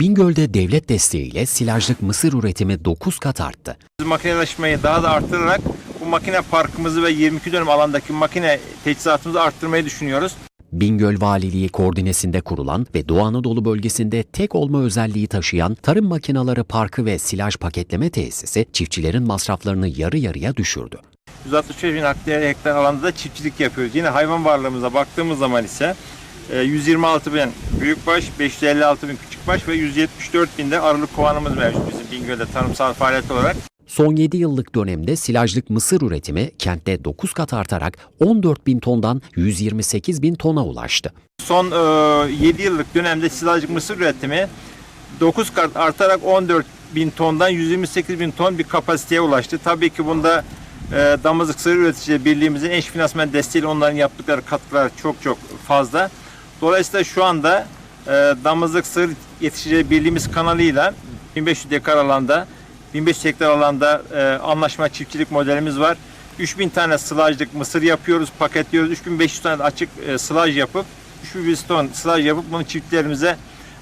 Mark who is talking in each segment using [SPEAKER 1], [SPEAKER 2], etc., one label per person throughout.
[SPEAKER 1] Bingöl'de devlet desteğiyle silajlık mısır üretimi 9 kat arttı.
[SPEAKER 2] Makineleşmeyi daha da arttırarak bu makine parkımızı ve 22 dönüm alandaki makine teçhizatımızı arttırmayı düşünüyoruz.
[SPEAKER 1] Bingöl Valiliği koordinesinde kurulan ve Doğu Anadolu bölgesinde tek olma özelliği taşıyan Tarım Makinaları Parkı ve Silaj Paketleme Tesisi çiftçilerin masraflarını yarı yarıya düşürdü.
[SPEAKER 2] 165 bin hektar alanda da çiftçilik yapıyoruz. Yine hayvan varlığımıza baktığımız zaman ise 126 bin büyükbaş, 556 bin küçükbaş ve 174 bin de arılık kovanımız mevcut bizim Bingöl'de tarımsal faaliyet olarak.
[SPEAKER 1] Son 7 yıllık dönemde silajlık mısır üretimi kentte 9 kat artarak 14 bin tondan 128 bin tona ulaştı.
[SPEAKER 2] Son e, 7 yıllık dönemde silajlık mısır üretimi 9 kat artarak 14 bin tondan 128 bin ton bir kapasiteye ulaştı. Tabii ki bunda e, Damızlık Sığır Üreticileri Birliğimizin eş finansman desteğiyle onların yaptıkları katkılar çok çok fazla. Dolayısıyla şu anda e, Damızlık Sığır Yetişicileri Birliğimiz kanalıyla 1500 dekar alanda 1500 hektar alanda e, anlaşma çiftçilik modelimiz var. 3000 tane sılajlık mısır yapıyoruz, paketliyoruz. 3500 tane açık e, sılaj yapıp 3100 ton sılaj yapıp bunu çiftçilerimize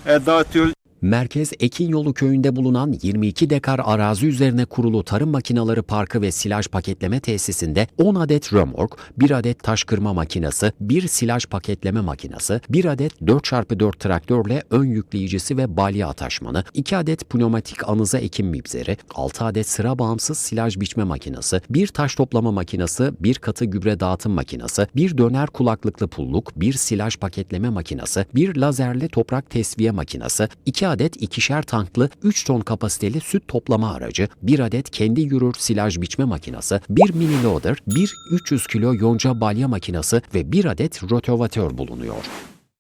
[SPEAKER 2] e, dağıtıyoruz.
[SPEAKER 1] Merkez Ekinyolu köyünde bulunan 22 dekar arazi üzerine kurulu Tarım Makinaları Parkı ve Silaj Paketleme Tesisinde 10 adet römork, 1 adet taş kırma makinesi, 1 silaj paketleme makinesi, 1 adet 4x4 traktörle ön yükleyicisi ve balya ataşmanı, 2 adet pneumatik anıza ekim mibzeri, 6 adet sıra bağımsız silaj biçme makinesi, 1 taş toplama makinesi, 1 katı gübre dağıtım makinesi, 1 döner kulaklıklı pulluk, 1 silaj paketleme makinesi, 1 lazerli toprak tesviye makinesi, 2 adet ikişer tanklı 3 ton kapasiteli süt toplama aracı, 1 adet kendi yürür silaj biçme makinesi, 1 mini loader, 1 300 kilo yonca balya makinesi ve 1 adet rotovatör bulunuyor.